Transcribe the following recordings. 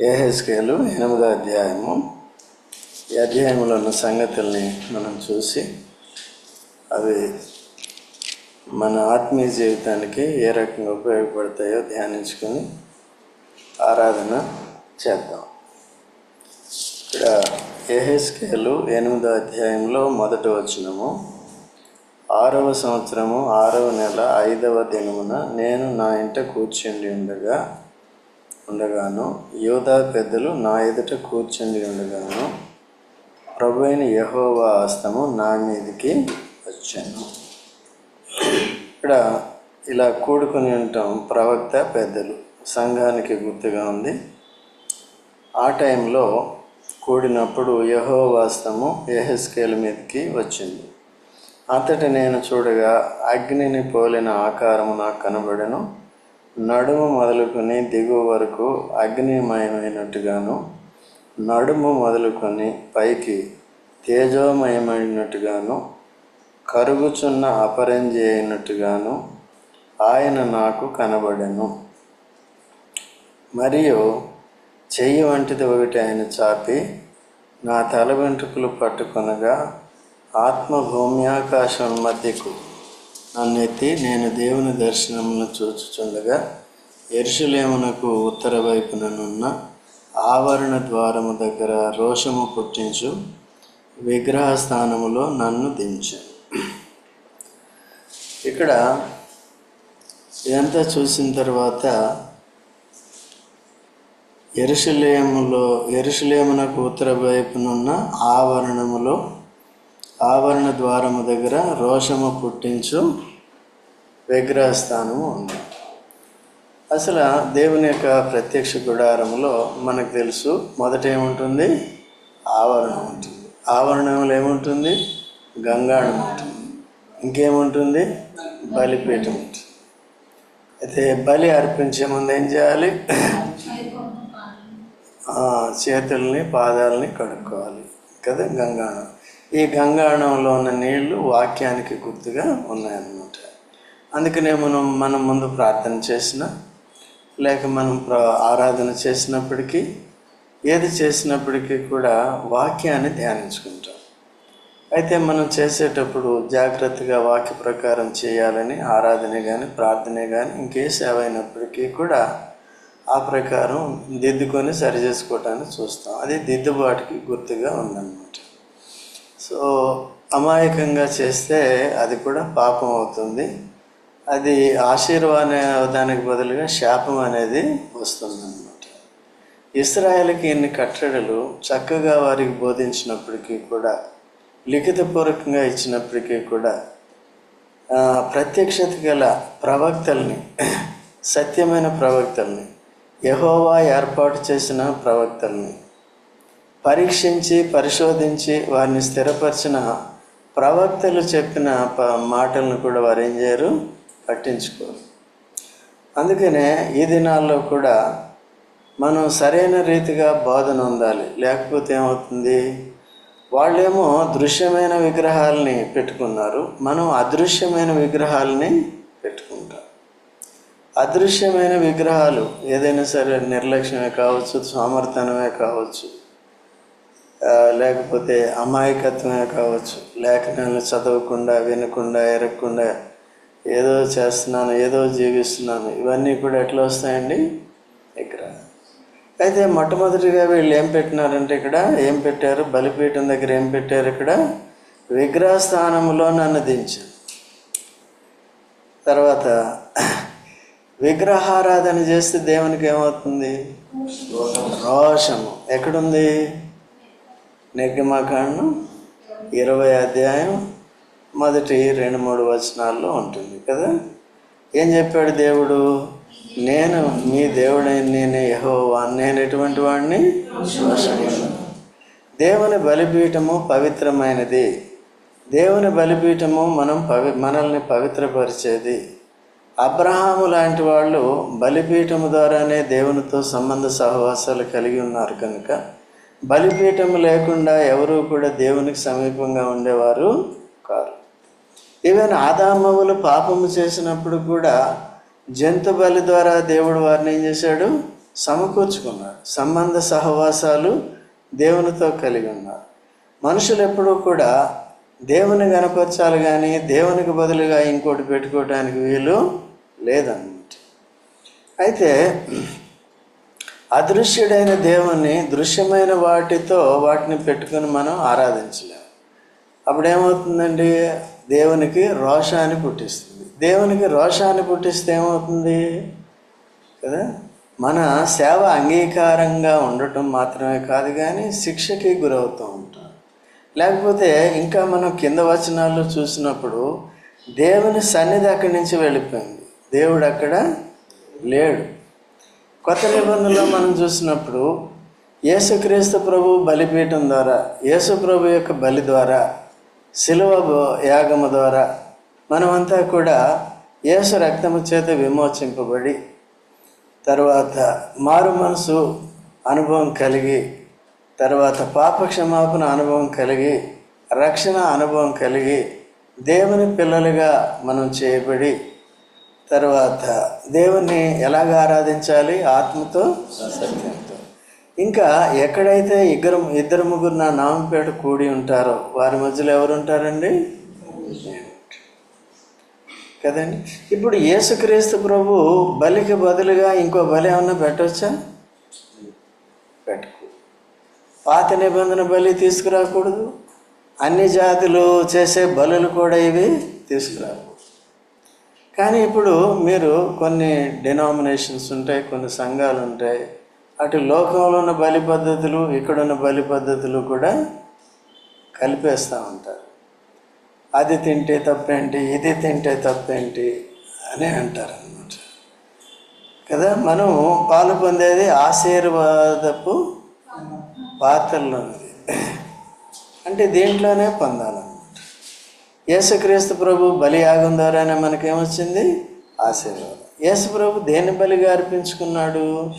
ఏహెస్కేలు ఎనిమిదో అధ్యాయము. ఈ అధ్యాయంలో ఉన్న సంగతుల్ని మనం చూసి అవి మన ఆత్మీయ జీవితానికి ఏ రకంగా ఉపయోగపడతాయో ధ్యానించుకొని ఆరాధన చేద్దాం. ఇక్కడ ఏహెస్కేలు ఎనిమిదో అధ్యాయంలో మొదటి వచనము. ఆరవ సంవత్సరము ఆరవ నెల ఐదవ దినమున నేను నా ఇంట కూర్చుండి ఉండగా ఉండగాను యోధా పెద్దలు నా ఎదుట కూర్చుండి ఉండగాను ప్రభు అయిన యహోవా హస్తము నా మీదకి వచ్చాను. ఇక్కడ ఇలా కూడుకుని ఉంటాం ప్రవక్త పెద్దలు. సంఘానికి గుర్తుగా ఉంది. ఆ టైంలో కూడినప్పుడు యహోవాస్తము ఎహెస్కేల్ మీదకి వచ్చింది. అంతటి నేను చూడగా అగ్నిని పోలిన ఆకారము నాకు కనబడను. నడుము మొదలుకొని దిగువ వరకు అగ్నిమయమైనట్టుగాను నడుము మొదలుకొని పైకి తేజోమయమైనట్టుగాను కరుగుచున్న అపరంజి అయినట్టుగాను ఆయన నాకు కనబడెను. మరియు చెయ్యి వంటిది ఒకటి ఆయన చాపి నా తల వెంట్రుకలు పట్టుకొనగా ఆత్మ భూమ్యాకాశం మధ్యకు నన్నెత్తి నేను దేవుని దర్శనమును చూచుచుండగా ఎరుషులేమునకు ఉత్తర వైపుననున్న ఆవరణ ద్వారము దగ్గర రోషము పుట్టించు విగ్రహ స్థానములో నన్ను దించు. ఇక్కడ ఇదంతా చూసిన తర్వాత ఎరుషులేములో ఎరుషులేమునకు ఉత్తర వైపునున్న ఆవరణములో ఆవరణ ద్వారము దగ్గర రోషము పుట్టించు విగ్రహస్థానము ఉంది. అసలు దేవుని యొక్క ప్రత్యక్ష గుడారంలో మనకు తెలుసు మొదట ఏముంటుంది? ఆవరణం ఉంటుంది. ఆవరణంలో ఏముంటుంది? గంగాళం ఉంటుంది. ఇంకేముంటుంది? బలిపీఠం ఉంటుంది. అయితే బలి అర్పించే ముందు ఏం చేయాలి? చేతుల్ని పాదాలని కడుక్కోవాలి. కదా గంగాణం ఈ గంగాణంలో ఉన్న నీళ్ళు వాక్యానికి గుర్తుగా ఉన్నాయన్నమాట. అందుకనే మనం మనం ముందు ప్రార్థన చేసిన లేక మనం ఆరాధన చేసినప్పటికీ ఏది చేసినప్పటికీ కూడా వాక్యాన్ని ధ్యానించుకుంటాం. అయితే మనం చేసేటప్పుడు జాగ్రత్తగా వాక్య ప్రకారం చేయాలని ఆరాధన కానీ ప్రార్థన కానీ ఇంకే సేవ అయినప్పటికీ కూడా ఆ ప్రకారం దిద్దుకొని సరి చేసుకోవటానికి చూస్తాం. అది దిద్దుబాటుకి గుర్తుగా ఉందన్నమాట. సో అమాయకంగా చేస్తే అది కూడా పాపం అవుతుంది. అది ఆశీర్వాదానికి బదులుగా శాపం అనేది వస్తుందన్నమాట. ఇస్రాయల్కి ఇన్ని కట్టడలు చక్కగా వారికి బోధించినప్పటికీ కూడా లిఖితపూర్వకంగా ఇచ్చినప్పటికీ కూడా ప్రత్యక్షత గల ప్రవక్తల్ని సత్యమైన ప్రవక్తల్ని యహోవా ఏర్పాటు చేసిన ప్రవక్తల్ని పరీక్షించి పరిశోధించి వారిని స్థిరపరిచిన ప్రవక్తలు చెప్పిన ప మాటలను కూడా వారు ఏం చేయరు? పట్టించుకోరు. అందుకనే ఈ దినాల్లో కూడా మనం సరైన రీతిగా బోధన ఉండాలి. లేకపోతే ఏమవుతుంది? వాళ్ళేమో దృశ్యమైన విగ్రహాలని పెట్టుకున్నారు. మనం అదృశ్యమైన విగ్రహాలని పెట్టుకుంటాం. అదృశ్యమైన విగ్రహాలు ఏదైనా సరే నిర్లక్ష్యమే కావచ్చు సోమర్తనమే కావచ్చు. లేకపోతే అమాయకత్వమే కావచ్చు. లేఖనాలను చదవకుండా వినకుండా ఎరగకుండా ఏదో చేస్తున్నాను ఏదో జీవిస్తున్నాను. ఇవన్నీ కూడా ఎట్లా వస్తాయండి? ఇక్కడ. అయితే మొట్టమొదటిగా వీళ్ళు ఏం పెట్టినారంటే ఇక్కడ ఏం పెట్టారు? బలిపీఠం దగ్గర ఏం పెట్టారు ఇక్కడ? విగ్రహ స్థానంలో నన్ను దించారు. తర్వాత విగ్రహారాధన చేస్తే దేవునికి ఏమవుతుంది? రోషము. ఎక్కడుంది? నిర్గమాకాండం ఇరవై అధ్యాయం మొదటి రెండు మూడు వచనాల్లో ఉంటుంది కదా? ఏం చెప్పాడు దేవుడు? నేను మీ దేవుడైన నేనే యహోవా నేను ఎటువంటి వాడిని దేవుని బలిపీఠము పవిత్రమైనది. దేవుని బలిపీఠము మనం పవి మనల్ని పవిత్రపరిచేది. అబ్రహాము లాంటి వాళ్ళు బలిపీఠము ద్వారానే దేవునితో సంబంధ సహవాసాలు కలిగి ఉన్నారు కనుక బలిపీఠం లేకుండా ఎవరూ కూడా దేవునికి సమీపంగా ఉండేవారు కారు. ఈవెన్ ఆదామవులు పాపము చేసినప్పుడు కూడా జంతు బలి ద్వారా దేవుడు వారిని ఏం చేశాడు? సమకూర్చుకున్నాడు సంబంధ సహవాసాలు దేవునితో కలిగి ఉన్నారు. మనుషులు ఎప్పుడూ కూడా దేవుని కనపరచాలి కానీ దేవునికి బదులుగా ఇంకోటి పెట్టుకోవడానికి వీలు లేదన్నమాట. అయితే అదృశ్యుడైన దేవుణ్ణి దృశ్యమైన వాటితో వాటిని పెట్టుకొని మనం ఆరాధించలేము అప్పుడు ఏమవుతుందండి దేవునికి రోషాన్ని పుట్టిస్తుంది. దేవునికి రోషాన్ని పుట్టిస్తే ఏమవుతుంది? కదా? మన సేవ అంగీకారంగా ఉండటం మాత్రమే కాదు కానీ శిక్షకి గురవుతూ ఉంటాం. లేకపోతే ఇంకా మనం కింద వచనాల్లో చూసినప్పుడు దేవుని సన్నిధి అక్కడి నుంచి వెళ్ళిపోయింది. దేవుడు అక్కడ లేడు. కొత్త నిబంధనలో మనం చూసినప్పుడు యేసుక్రీస్తు ప్రభు బలిపీఠం ద్వారా యేసు ప్రభు యొక్క బలి ద్వారా శిలువ యాగము ద్వారా మనమంతా కూడా యేసు రక్తము చేత విమోచింపబడి తర్వాత మారు మనసు అనుభవం కలిగి తర్వాత పాప క్షమాపణ అనుభవం కలిగి రక్షణ అనుభవం కలిగి దేవుని పిల్లలుగా మనం చేయబడి తర్వాత దేవుణ్ణి ఎలాగ ఆరాధించాలి? ఆత్మతో సత్యంతో. ఇంకా ఎక్కడైతే ఇద్దరు ఇద్దరు ముగ్గురు నా నామపేట కూడి ఉంటారో వారి మధ్యలో ఎవరు ఉంటారండి కదండి? ఇప్పుడు యేసుక్రీస్తు ప్రభు బలికి బదులుగా ఇంకో బలి ఏమన్నా పెట్టవచ్చా పెట్టుకో పాత నిబంధన బలి తీసుకురాకూడదు. అన్ని జాతులు చేసే బలులు కూడా ఇవి తీసుకురాకూడదు. కానీ ఇప్పుడు మీరు కొన్ని డినామినేషన్స్ ఉంటాయి కొన్ని సంఘాలు ఉంటాయి అటు లోకంలో ఉన్న బలి పద్ధతులు ఇక్కడున్న బలి పద్ధతులు కూడా కలిపేస్తూ ఉంటారు. అది తింటే తప్పేంటి ఇది తింటే తప్పేంటి అని అంటారు అన్నమాట కదా మనం పాలు పొందేది ఆశీర్వాదపు పాత్రలోనిది. అంటే దీంట్లోనే పొందాలన్నమాట. యేసుక్రీస్తు ప్రభు బలియాగం ద్వారానే మనకేమొచ్చింది? ఆశీర్వాదం. యేసు ప్రభు దేని బలిగా అర్పించుకున్నాడు?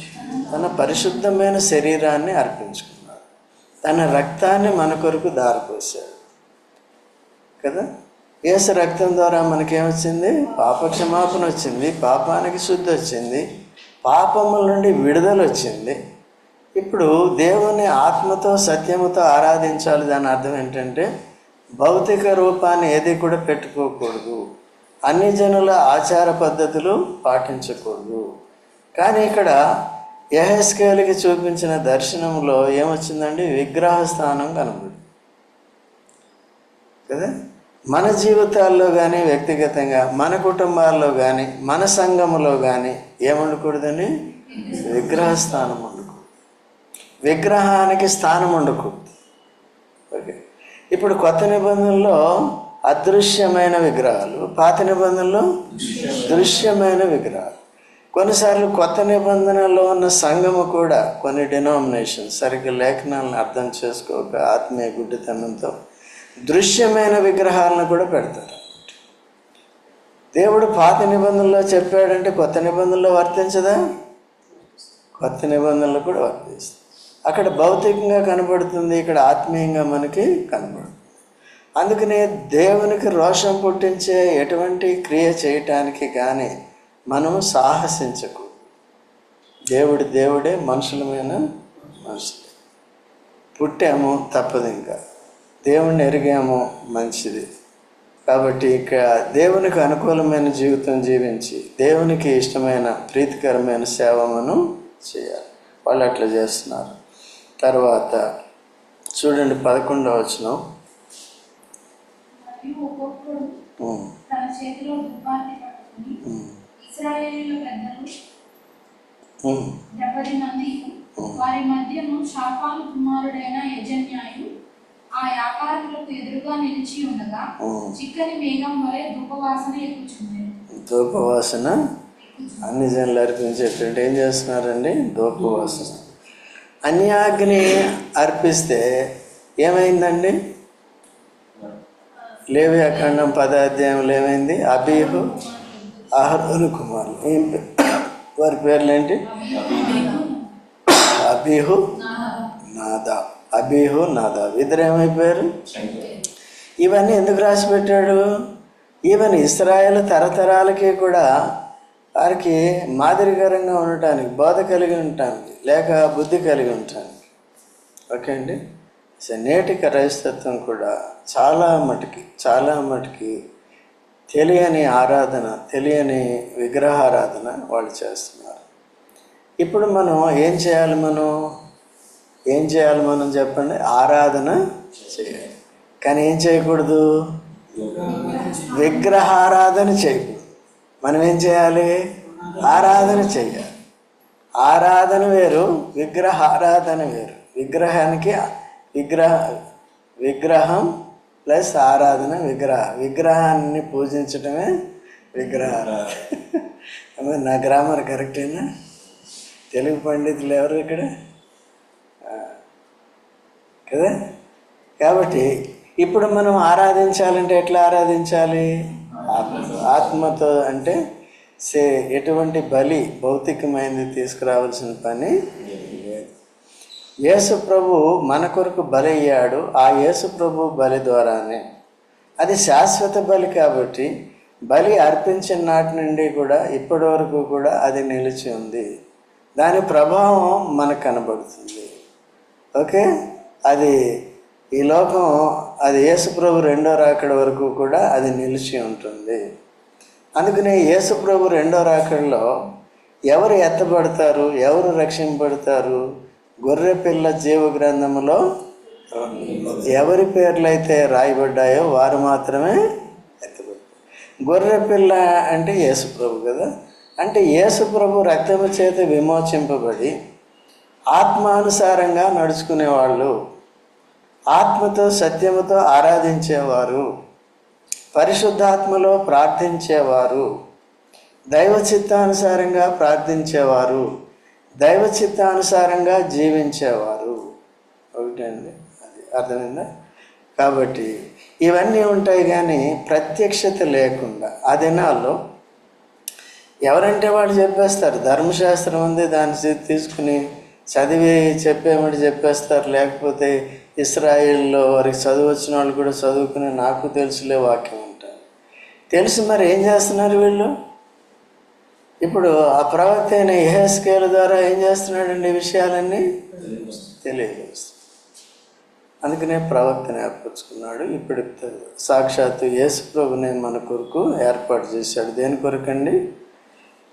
తన పరిశుద్ధమైన శరీరాన్ని అర్పించుకున్నాడు. తన రక్తాన్ని మన కొరకు దారిపోసాడు కదా? యేసు రక్తం ద్వారా మనకేమొచ్చింది? పాప క్షమాపణ వచ్చింది పాపానికి శుద్ధి వచ్చింది పాపముల నుండి విడుదల వచ్చింది ఇప్పుడు దేవుని ఆత్మతో సత్యముతో ఆరాధించాలి దాని అర్థం ఏంటంటే భౌతిక రూపాన్ని ఏది కూడా పెట్టుకోకూడదు. అన్ని జనుల ఆచార పద్ధతులు పాటించకూడదు. కానీ ఇక్కడ యహస్కేలికి చూపించిన దర్శనంలో ఏమొచ్చిందండి? విగ్రహ స్థానం కనబడి కదా? మన జీవితాల్లో కానీ వ్యక్తిగతంగా మన కుటుంబాల్లో కానీ మన సంఘములో కానీ ఏముండకూడదని విగ్రహ స్థానం ఉండకూడదు. విగ్రహానికి స్థానం ఉండకూడదు. ఓకే. ఇప్పుడు కొత్త నిబంధనలో అదృశ్యమైన విగ్రహాలు పాత నిబంధనలో దృశ్యమైన విగ్రహాలు. కొన్నిసార్లు కొత్త నిబంధనలో ఉన్న సంఘము కూడా కొన్ని డినామినేషన్ సరిగ్గా లేఖనాలను అర్థం చేసుకోక ఆత్మీయ గుడ్డితనంతో దృశ్యమైన విగ్రహాలను కూడా పెడతారు. దేవుడు పాత నిబంధనలో చెప్పాడంటే కొత్త నిబంధనలో వర్తించదా? కొత్త నిబంధనలు కూడా వర్తిస్తుంది. అక్కడ భౌతికంగా కనబడుతుంది ఇక్కడ ఆత్మీయంగా మనకి కనబడుతుంది అందుకనే దేవునికి రోషం పుట్టించే ఎటువంటి క్రియ చేయటానికి కానీ మనం సాహసించకు. దేవుడి దేవుడే మనుషులమైన మనుషులు. పుట్టాము తప్పదు ఇంకా. దేవుణ్ణి ఎరిగాము మంచిది. కాబట్టి ఇక దేవునికి అనుకూలమైన జీవితం జీవించి దేవునికి ఇష్టమైన ప్రీతికరమైన సేవ మనం చేయాలి. వాళ్ళు అట్లా చేస్తున్నారు. తర్వాత చూడండి పదకొండవ వచనం. మంది వారి మధ్యను షాపాను కుమారుడైన యజన్యాయు ఆ యాకారులకు ఎదురుగా నిలిచి ఉండగా. చిక్కని మేఘం వలె ధూపవాసన అన్ని జనులు అర్పించేటట్టు. ఏం చేస్తున్నారండి? ధూపవాసన. అన్యాగ్ని అర్పిస్తే ఏమైందండి? లేవి అఖండం పదాధ్యాయంలో ఏమైంది అబీహు అహరోను కుమారులు. ఏం వారి పేర్లు ఏంటి అబీహు నాదా. అబీహు నాదా. ఇద్దరు ఏమైపోయారు ఇవన్నీ ఎందుకు రాసి పెట్టాడు ఈవెన్ ఇస్రాయేల్ తరతరాలకి కూడా వారికి మాదిరికరంగా ఉండటానికి బోధ కలిగి ఉండటానికి లేక బుద్ధి కలిగి ఉండటానికి ఓకే అండి? సో నేటి క్రైస్తత్వం కూడా చాలా మటుకి చాలా మటుకి తెలియని ఆరాధన తెలియని విగ్రహారాధన వాళ్ళు చేస్తున్నారు. ఇప్పుడు మనం ఏం చేయాలి మనం? ఏం చేయాలి మనం చెప్పండి? ఆరాధన చేయాలి. కానీ ఏం చేయకూడదు? విగ్రహారాధన చేయకూడదు. మనం ఏం చేయాలి? ఆరాధన చేయాలి. ఆరాధన వేరు విగ్రహ ఆరాధన వేరు. విగ్రహానికి విగ్రహ విగ్రహం ప్లస్ ఆరాధన విగ్రహ. విగ్రహాన్ని పూజించడమే విగ్రహారాధన అమ్మ, నా గ్రామర్ కరెక్టేనా తెలుగు పండితులు ఎవరు ఇక్కడ? కదా? కాబట్టి ఇప్పుడు మనం ఆరాధించాలంటే ఎట్లా ఆరాధించాలి? ఆత్మతో అంటే సే ఎటువంటి బలి భౌతికమైనది తీసుకురావాల్సిన పని యేసు ప్రభు మన కొరకు బలి అయ్యాడు ఆ యేసు ప్రభు బలి ద్వారానే. అది శాశ్వత బలి కాబట్టి బలి అర్పించిన నాటి నుండి కూడా ఇప్పటి వరకు కూడా అది నిలిచి ఉంది. దాని ప్రభావం మనకు కనబడుతుంది. ఓకే? అది ఈ లోకం అది యేసుప్రభు రెండో రాకడ వరకు కూడా అది నిలిచి ఉంటుంది. అందుకనే యేసుప్రభు రెండో రాకడలో ఎవరు ఎత్తబడతారు ఎవరు రక్షింపబడతారు? గొర్రె పిల్ల జీవ గ్రంథములో ఎవరి పేర్లైతే రాయబడ్డాయో వారు మాత్రమే ఎత్తబడతారు. గొర్రె పిల్ల అంటే యేసుప్రభు కదా? అంటే యేసుప్రభు రక్తము చేత విమోచింపబడి ఆత్మానుసారంగా నడుచుకునే వాళ్ళు ఆత్మతో సత్యముతో ఆరాధించేవారు. పరిశుద్ధాత్మలో ప్రార్థించేవారు. దైవ చిత్తానుసారంగా ప్రార్థించేవారు. దైవ చిత్తానుసారంగా జీవించేవారు ఒకటండి అది అర్థమైందా? కాబట్టి ఇవన్నీ ఉంటాయి కానీ ప్రత్యక్షత లేకుండా ఆ దినాల్లో ఎవరంటే వాళ్ళు చెప్పేస్తారు ధర్మశాస్త్రం ఉంది దాన్ని తీసుకుని చదివి చెప్పేమని చెప్పేస్తారు. లేకపోతే ఇస్రాయిల్లో వారికి చదువు వచ్చిన వాళ్ళు కూడా చదువుకుని నాకు తెలుసులే వాక్యం తెలిసి మరి ఏం చేస్తున్నారు వీళ్ళు? ఇప్పుడు ఆ ప్రవక్త అయిన ఎహెస్కేల ద్వారా ఏం చేస్తున్నాడండి విషయాలన్నీ? తెలియజేస్తున్నాడు అందుకనే ప్రవక్తను ఏర్పరచుకున్నాడు ఇప్పుడు సాక్షాత్తు యేసు ప్రభుని మన కొరకు ఏర్పాటు చేశాడు. దేని కొరకండి?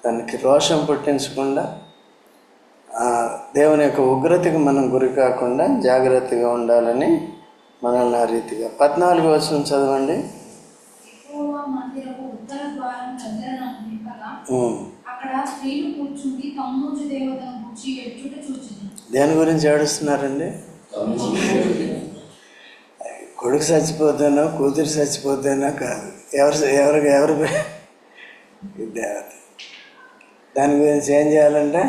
దానికి రోషం పుట్టించకుండా దేవుని యొక్క ఉగ్రతకి మనం గురి కాకుండా జాగ్రత్తగా ఉండాలని మనల్ని ఆ రీతిగా. పద్నాలుగు వచ్చిన చదవండి యెహోవా మందిరపు ఉత్తర ద్వారం దగ్గర నాకు నింపగా ఉమ్. అక్కడ స్త్రీలు తమ్మూజు దేవతను చూచింది. దేని గురించి ఏడుస్తున్నారండి? కొడుకు చచ్చిపోతేనో కూతురు చచ్చిపోతేనో కాదు. ఎవరు ఎవరు ఎవరు దేవత. దాని గురించి ఏం చేయాలంటే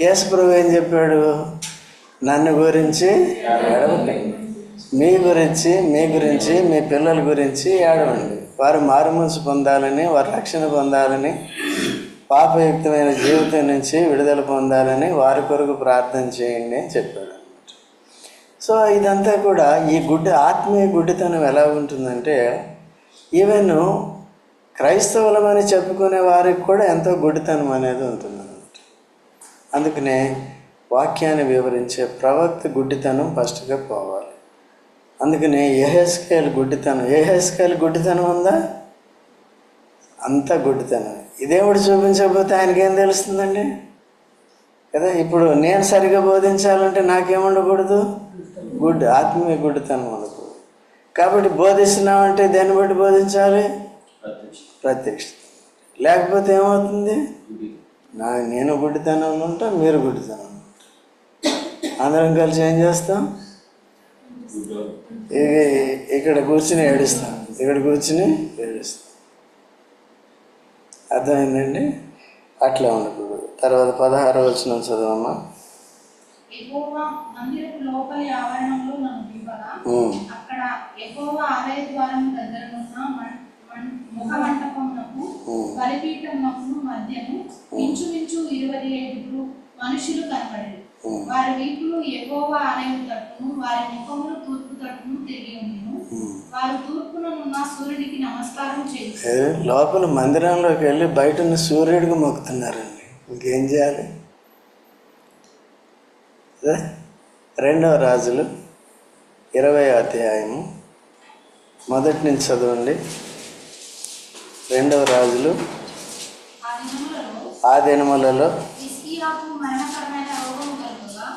యేసుప్రభు ఏం చెప్పాడు? నన్ను గురించి మీ గురించి మీ గురించి మీ పిల్లల గురించి ఏడవండి. వారు మారుమనసు పొందాలని వారు రక్షణ పొందాలని పాపయుక్తమైన జీవితం నుంచి విడుదల పొందాలని వారి కొరకు ప్రార్థన చేయండి అని చెప్పాడు అనమాట సో ఇదంతా కూడా ఈ గుడ్డి ఆత్మీయ గుడ్డితనం ఎలా ఉంటుందంటే ఈవెన్ క్రైస్తవులమని చెప్పుకునే వారికి కూడా ఎంతో గుడ్డితనం అనేది ఉంటుందన్నమాట. అందుకనే వాక్యాన్ని వివరించే ప్రవక్త గుడ్డితనం ఫస్ట్గా పోవాలి. అందుకనే ఏహెస్కేల్ గుడ్డితనం. ఏహెస్కేల్ గుడ్డితనం ఉందా? అంత గుడ్డితనం ఇదేమిటి చూపించకపోతే ఆయనకేం తెలుస్తుందండి? కదా ఇప్పుడు నేను సరిగా బోధించాలంటే నాకేముండకూడదు? గుడ్ ఆత్మీయ గుడ్డితనం ఉండకూడదు. కాబట్టి బోధిస్తున్నామంటే దేన్ని బట్టి బోధించాలి? ప్రత్యక్ష లేకపోతే ఏమవుతుంది? నా నేను గుడ్డితనం ఉంటా మీరు గుడ్డితనం అందరం కలిసి ఏం చేస్తాం? ఇక- ఇక్కడ కూర్చుని ఏడుస్తాం. ఇక్కడ కూర్చుని ఏడుస్తాం. అర్థమైందండి? అట్లా ఉండకూడదు తర్వాత పదహారు వచ్చిన చదవమ్మా. అక్కడ ఆలయ ద్వారం మధ్యను ఇంచుమించు ఇరవై ఐదుగురు మనుషులు కనపడేది వారి వీపులు ఆలయం తట్టును వారి ముఖములు తూర్పు తట్టును తిరిగి ఉండెను వారు తూర్పుననున్న సూర్యుడికి నమస్కారం చేసి లోపల మందిరంలోకి వెళ్ళి బయట ఉన్న సూర్యుడికి మొక్కుతున్నారండి. ఇంకేం చేయాలి? రెండవ రాజులు ఇరవై అధ్యాయము మొదటి నుంచి చదవండి. రెండవ రాజులు ఆ దినములలో ఆ దినములలో హిజ్కియాకు మరణకరమైన రోగం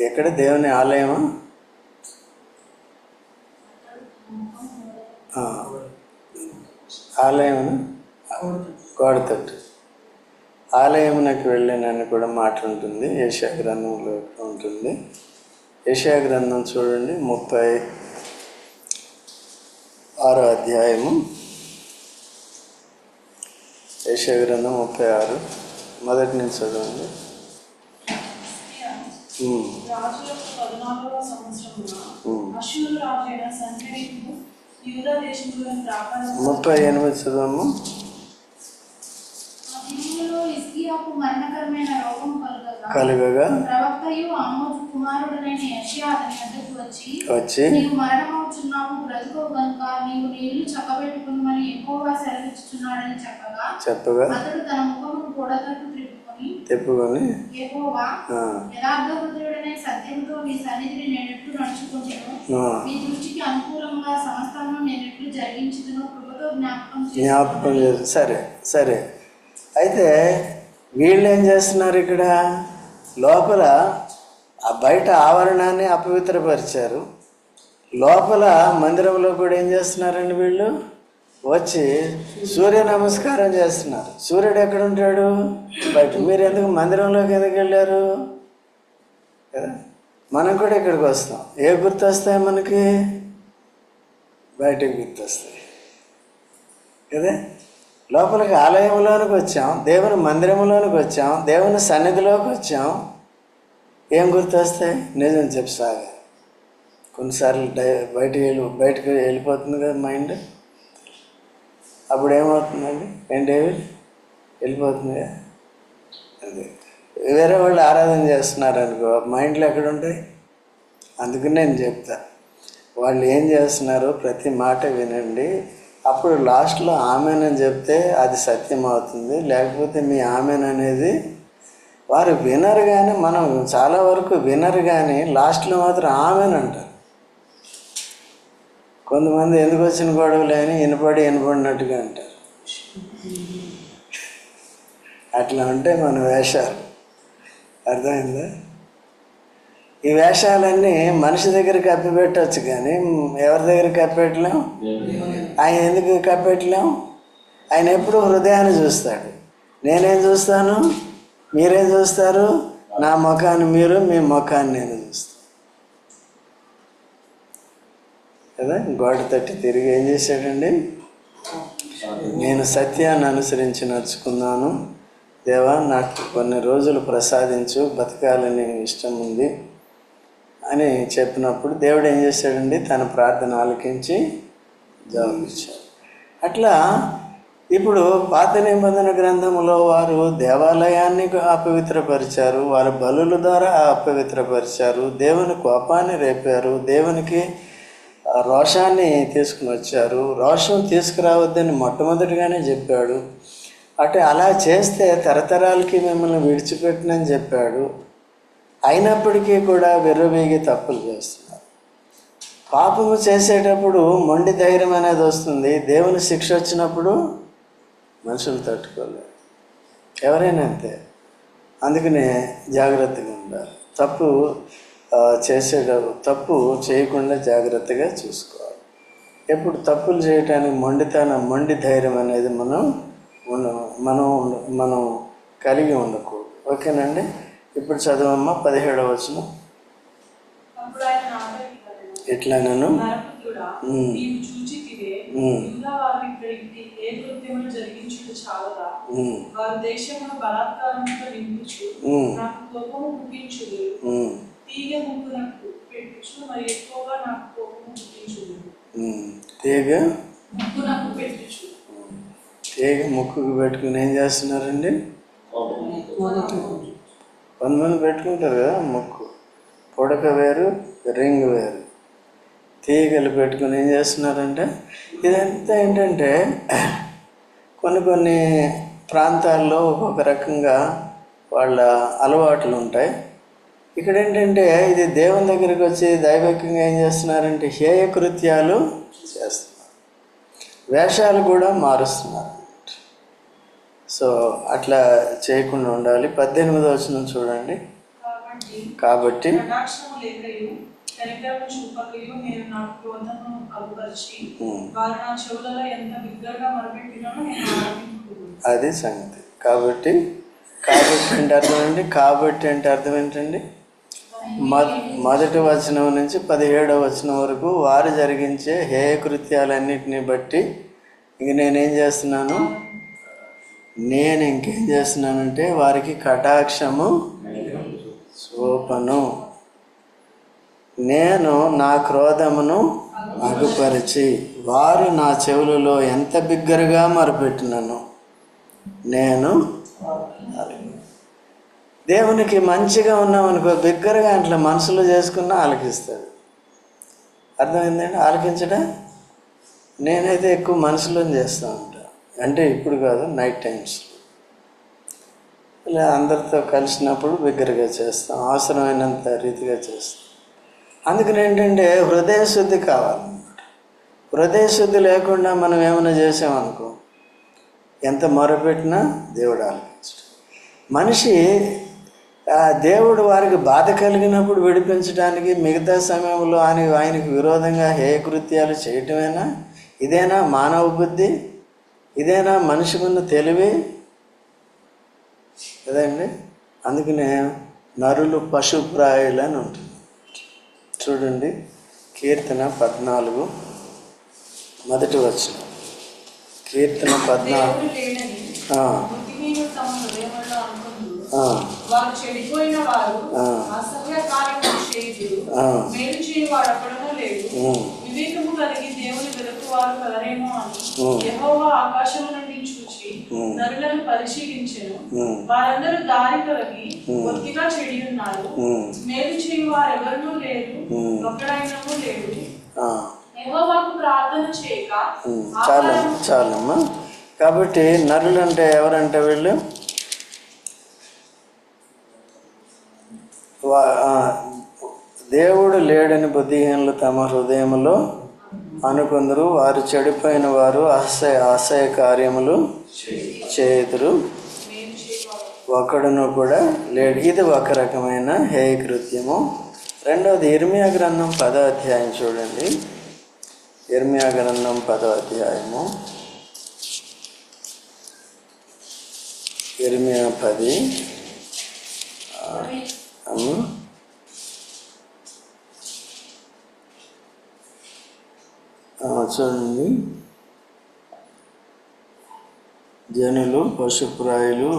ఎక్కడ దేవుని ఆలయమా? ఆ. గోడతట్టు. ఆలయమునకు వెళ్ళినని కూడా మాట ఉంటుంది. ఏషియా గ్రంథంలో ఉంటుంది. ఏషియా గ్రంథం చూడండి ముప్పై ఆరో అధ్యాయము. ఏషియా గ్రంథం ముప్పై ఆరు. మొదటి నుంచి చదవండి. ఉమ్, రాజులకు పద్నాలుగవ సంవత్సరమున ఉమ్. అశ్షూరు రాజైన సంహరీపు యూదా దేశంలోని ప్రాకారం ముప్పై ఎనిమిది చదవము హిజ్కియాకు మరణకరమైన రోగం కలుగగా కలుగగా ప్రవక్తయు ఆమోజు కుమారుడనైన యెషయా అతని వద్దకు వచ్చి వచ్చి నీవు మరణమవుచున్నావు బ్రతుకోవు గనుక నీవు నీళ్ళు చక్కబెట్టుకుని ఎక్కువగా చెప్పగా చెప్పగా అతడు తన త్రిప్పుకొని తిప్పుకొని యెహోవా ఆ, యథార్థ హృదయుడనే సత్యంతో నీ సన్నిధిని నేనెట్లు నడుచుకుంటును? ఆ, నీ దృష్టికి అనుకూలంగా సమస్తమును నేనెట్లు జరిగించుదును కృపతో జ్ఞాపకం సరే సరే. అయితే వీళ్ళు ఏం చేస్తున్నారు ఇక్కడ? లోపల ఆ బయట ఆవరణాన్ని అపవిత్రపరిచారు. లోపల మందిరంలో కూడా ఏం చేస్తున్నారండి వీళ్ళు? వచ్చి సూర్య నమస్కారం చేస్తున్నారు సూర్యుడు ఎక్కడ ఉంటాడు బయట. మీరు ఎందుకు మందిరంలోకి ఎందుకు వెళ్ళారు? కదా? మనం కూడా ఇక్కడికి వస్తాం. ఏ గుర్తు వస్తాయి మనకి? బయటకు గుర్తు వస్తాయి కదా? లోపలికి ఆలయంలోనికి వచ్చాం. దేవుని మందిరంలోనికి వచ్చాం. దేవుని సన్నిధిలోకి వచ్చాం. ఏం గుర్తొస్తాయి? నిజం చెప్పు సాగా కొన్నిసార్లు డై వెళ్ళి బయటకు వెళ్ళిపోతుంది కదా మైండ్. అప్పుడు ఏమవుతుందండి ఏం డేవిడ్ వెళ్ళిపోతుంది అదే. వేరే వాళ్ళు ఆరాధన చేస్తున్నారు అనుకో మైండ్లో ఎక్కడ ఉంటాయి అందుకని నేను చెప్తా. వాళ్ళు ఏం చేస్తున్నారో ప్రతి మాట వినండి. అప్పుడు లాస్ట్లో ఆమెనని చెప్తే అది సత్యం అవుతుంది లేకపోతే మీ ఆమెన్ అనేది వారు వినరు కానీ మనం చాలా వరకు వినరు కానీ లాస్ట్లో మాత్రం ఆమెన్ అంటారు కొంతమంది ఎందుకు వచ్చిన గొడవలు అని వినపడి వినపడినట్టుగా అంటారు. అట్లా ఉంటే మన వేషాలు. అర్థమైందా? ఈ వేషాలన్నీ మనిషి దగ్గర కప్పిపెట్టవచ్చు కానీ ఎవరి దగ్గర కప్పెట్టలేం? ఆయన ఎందుకు కప్పెట్టలేం? ఆయన ఎప్పుడు హృదయాన్ని చూస్తాడు. నేనేం చూస్తాను? మీరేం చూస్తారు? నా ముఖాన్ని మీరు మీ ముఖాన్ని నేను చూస్తాను. కదా? గోడ తట్టి తిరిగి ఏం చేశాడండి? నేను సత్యాన్ని అనుసరించి నడుచుకున్నాను. దేవా నాకు కొన్ని రోజులు ప్రసాదించు బతకాలని ఇష్టం ఉంది అని చెప్పినప్పుడు దేవుడు ఏం చేశాడండి? తన ప్రార్థన ఆలకించి జవాబిచ్చాడు. అట్లా ఇప్పుడు పాత నిబంధన గ్రంథంలో వారు దేవాలయాన్ని అపవిత్రపరిచారు వారు బలుల ద్వారా అపవిత్రపరిచారు దేవుని కోపాన్ని రేపారు దేవునికి రోషాన్ని తీసుకుని వచ్చారు. రోషం తీసుకురావద్దని మొట్టమొదటిగానే చెప్పాడు. అంటే అలా చేస్తే తరతరాలకి మిమ్మల్ని విడిచిపెట్టినని చెప్పాడు. అయినప్పటికీ కూడా విర్రవేగి తప్పులు చేస్తున్నారు. పాపము చేసేటప్పుడు మొండి ధైర్యం అనేది వస్తుంది. దేవుని శిక్ష వచ్చినప్పుడు మనుషులు తట్టుకోలేరు. ఎవరైనా అంతే. అందుకనే జాగ్రత్తగా ఉండాలి. తప్పు చేసేటప్పుడు తప్పు చేయకుండా జాగ్రత్తగా చూసుకోవాలి. ఎప్పుడు తప్పులు చేయటానికి మొండితనం మొండి ధైర్యం అనేది మనం ఉండ మనం ఉండ- మనం కలిగి ఉండకూడదు. ఓకేనండి? ఇప్పుడు చదవమ్మా పదిహేడవ వచనం. ఉమ్. యూదా వారు దేశమును బలాత్కారంతో నింపుచు. నాకు కోపము పుట్టించుదు ఉమ్, తీగ ముగ్గునకు పెట్టుచు మరి ఎక్కువగా నాకు కోపము పుట్టించుదు ఉమ్. తీగ? తీగ ముక్కుకు పెట్టుకుని ఏం చేస్తున్నారండి? కొంతమంది పెట్టుకుంటారు కదా ముక్కు. పొడక వేరు రింగ్ వేరు. తీగలు పెట్టుకుని ఏం చేస్తున్నారంటే ఇదంతా ఏంటంటే కొన్ని కొన్ని ప్రాంతాల్లో ఒక్కొక్క రకంగా వాళ్ళ అలవాట్లు ఉంటాయి. ఇక్కడ ఏంటంటే ఇది దేవుని దగ్గరికి వచ్చి దైవికంగా ఏం చేస్తున్నారంటే హేయ కృత్యాలు చేస్తున్నారు. వేషాలు కూడా మారుస్తున్నారు సో అట్లా చేయకుండా ఉండాలి. పద్దెనిమిదో వచ్చిన చూడండి. కాబట్టి. అది సంగతి. కాబట్టి కాబట్టి అంటే అర్థం ఏంటి? కాబట్టి అంటే అర్థం ఏంటండి? మొదటి వచనం నుంచి పదిహేడవ వచనం వరకు వారు జరిగించే హేయ కృత్యాలన్నింటినీ బట్టి ఇంక నేనేం చేస్తున్నాను? నేను ఇంకేం చేస్తున్నానంటే వారికి కటాక్షము చూపను. నేను నా క్రోధమును అగుపరిచి వారు నా చెవులలో ఎంత బిగ్గరగా మరపెట్టినను? నేను దేవునికి మంచిగా ఉన్నామనుకో బిగ్గరగా అట్లా మనసులో చేసుకున్నా ఆలకిస్తాడు. అర్థమైందండి? ఆలకించడా? నేనైతే ఎక్కువ మనసులో చేస్తూ ఉంటాను అంటే ఇప్పుడు కాదు నైట్ టైమ్స్ ఇలా అందరితో కలిసినప్పుడు బిగ్గరగా చేస్తాం అవసరమైనంత రీతిగా చేస్తాం. అందుకని ఏంటంటే హృదయ శుద్ధి కావాలన్నమాట. హృదయ శుద్ధి లేకుండా మనం ఏమైనా చేసామనుకో ఎంత మొరపెట్టినా దేవుడు ఆలకించడు. మనిషి ఆ దేవుడు వారికి బాధ కలిగినప్పుడు విడిపించడానికి మిగతా సమయంలో ఆయన ఆయనకు విరోధంగా హేయకృత్యాలు చేయటమేనా? ఇదేనా మానవ బుద్ధి? ఇదేనా మనిషికున్న తెలివి? కదండి అందుకనే నరులు పశుప్రాయులు అని ఉంటుంది చూడండి కీర్తన పద్నాలుగు మొదటి వచ్చిన కీర్తన పద్నాలుగు వారు చెడిపోయిన వారు. అసహ్య కార్యములు చేయుదురు ఆ. మేలు చేయవాడు అక్కడనూ లేడు ఉమ్, వివేకము కలిగి దేవుని వెలుగు వారు కలరేమో అని. యెహోవా ఆకాశము నుండి చూచి. నరులను పరిశీలించెను వారందరూ దారి తొలగి. కొద్దిగా చెడి ఉన్నారు మేలు చేయి వారు ఎవరినూ లేరు ఉమ్. ఒక్కడైనను లేడు యెహోవాకు ప్రార్థన చేయక చాలమ్మా కాబట్టి నరులు అంటే ఎవరంటే వీళ్ళు వా- ఆ, దేవుడు లేడని బుద్ధిహీనులు తమ హృదయంలో అనుకుందరు. వారు చెడిపోయిన వారు అసహ్య అసహ్య కార్యములు చేయుదురు. ఒకడును కూడా లేడు. ఇది ఒక రకమైన హేయ కృత్యము రెండవది ఇర్మియా గ్రంథం పదో అధ్యాయం చూడండి. ఇర్మియా గ్రంథం పదో అధ్యాయము. ఇర్మియా పది. ఆ, అమ్మ. చూడండి జనులు పశుప్రాయులు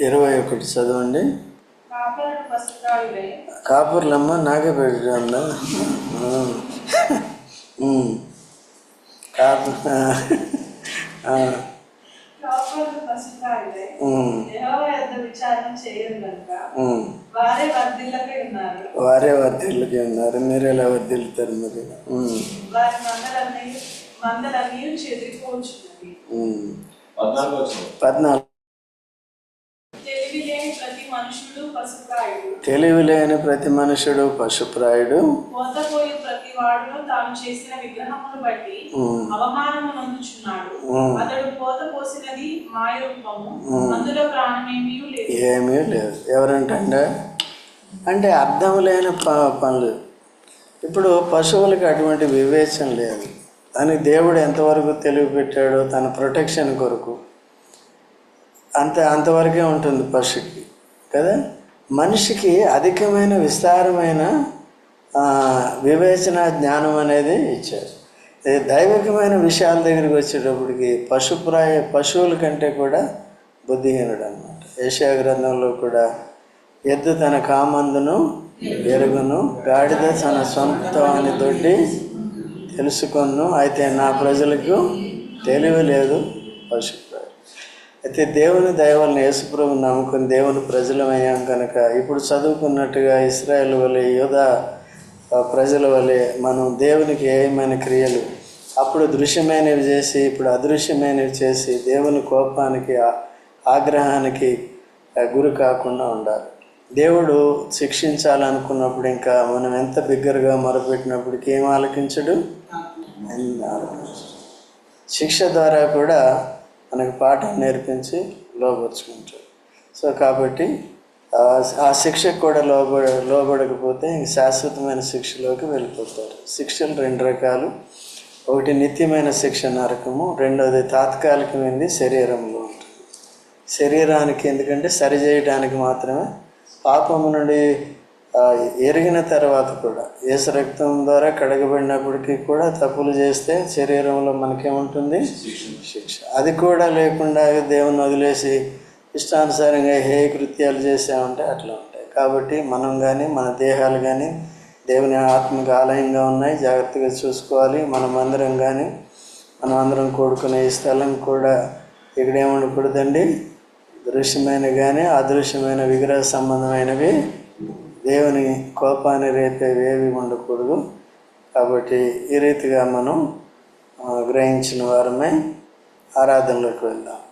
ఇరవై ఒకటి చదవండి కాపలను కాపర్లమ్మ నాకే పెట్టండి వారే వర్ధిల్లకై ఉన్నారు. వారే వర్ధిల్లుకి ఉన్నారు. మీరు ఎలా వర్ధిల్లుతారు మరి. పద్నాలుగు వచ్చింది పద్నాలుగు తెలివి లేని ప్రతి మనుషుడు పసుకాయుడు తెలివి లేని ప్రతి మనుషుడు పశుప్రాయుడు. ఏమీ లేదు. ఎవరంటే అంటే అర్థం లేని ప- పనులు. ఇప్పుడు పశువులకి అటువంటి వివేచన లేదు. దానికి దేవుడు ఎంతవరకు తెలివి పెట్టాడో తన ప్రొటెక్షన్ కొరకు అంత అంతవరకే ఉంటుంది పశుకి. కదా? మనిషికి అధికమైన విస్తారమైన వివేచన జ్ఞానం అనేది ఇచ్చారు. ఇది దైవికమైన విషయాల దగ్గరికి వచ్చేటప్పటికి పశుప్రాయ పశువుల కంటే కూడా బుద్ధిహీనుడు అనమాట ఏషియా గ్రంథంలో కూడా ఎద్దు తన కామందును ఎరుగును గాడిద తన సొంత అని తోటి తెలుసుకొను అయితే నా ప్రజలకు తెలివి లేదు పశుప్రాయం అయితే దేవుని దైవాలను యేసుప్రభు నమ్ముకుని దేవుని ప్రజలమయ్యాం కనుక ఇప్పుడు చదువుకున్నట్టుగా ఇస్రాయేల్ వలె యోధా ప్రజల వలె మనం దేవునికి ఏమైన క్రియలు అప్పుడు దృశ్యమైనవి చేసి ఇప్పుడు అదృశ్యమైనవి చేసి దేవుని కోపానికి ఆగ్రహానికి గురి కాకుండా ఉండాలి. దేవుడు శిక్షించాలనుకున్నప్పుడు ఇంకా మనం ఎంత బిగ్గరగా మొరపెట్టినప్పటికీ ఏం ఆలకించడు. శిక్ష ద్వారా కూడా మనకు పాఠం నేర్పించి లోపరుచుకుంటాడు. సో కాబట్టి ఆ- శిక్షకు కూడా లోబడ లోబడకపోతే ఇంక శాశ్వతమైన శిక్షలోకి వెళ్ళిపోతారు. శిక్షలు రెండు రకాలు. ఒకటి నిత్యమైన శిక్ష నరకము రెండవది తాత్కాలికమైనది శరీరంలో ఉంటుంది. శరీరానికి ఎందుకంటే సరి చేయడానికి మాత్రమే. పాపము నుండి ఎరిగిన తర్వాత కూడా ఏసు రక్తం ద్వారా కడగబడినప్పటికీ కూడా తప్పులు చేస్తే శరీరంలో మనకేముంటుంది? శిక్ష. అది కూడా లేకుండా దేవుని వదిలేసి ఇష్టానుసారంగా హే కృత్యాలు చేసామంటే అట్లా ఉంటాయి. కాబట్టి మనం కానీ మన దేహాలు కానీ దేవుని ఆత్మకు ఆలయంగా ఉన్నాయి. జాగ్రత్తగా చూసుకోవాలి. మనం అందరం కానీ మనం అందరం కూడుకునే ఈ స్థలం కూడా ఇక్కడ ఏముండకూడదండి దృశ్యమైన కానీ అదృశ్యమైన విగ్రహ సంబంధమైనవి దేవుని కోపాన్ని రేపే వేవి ఉండకూడదు. కాబట్టి ఈ రీతిగా మనం గ్రహించిన వారమే ఆరాధనలోకి వెళ్దాం.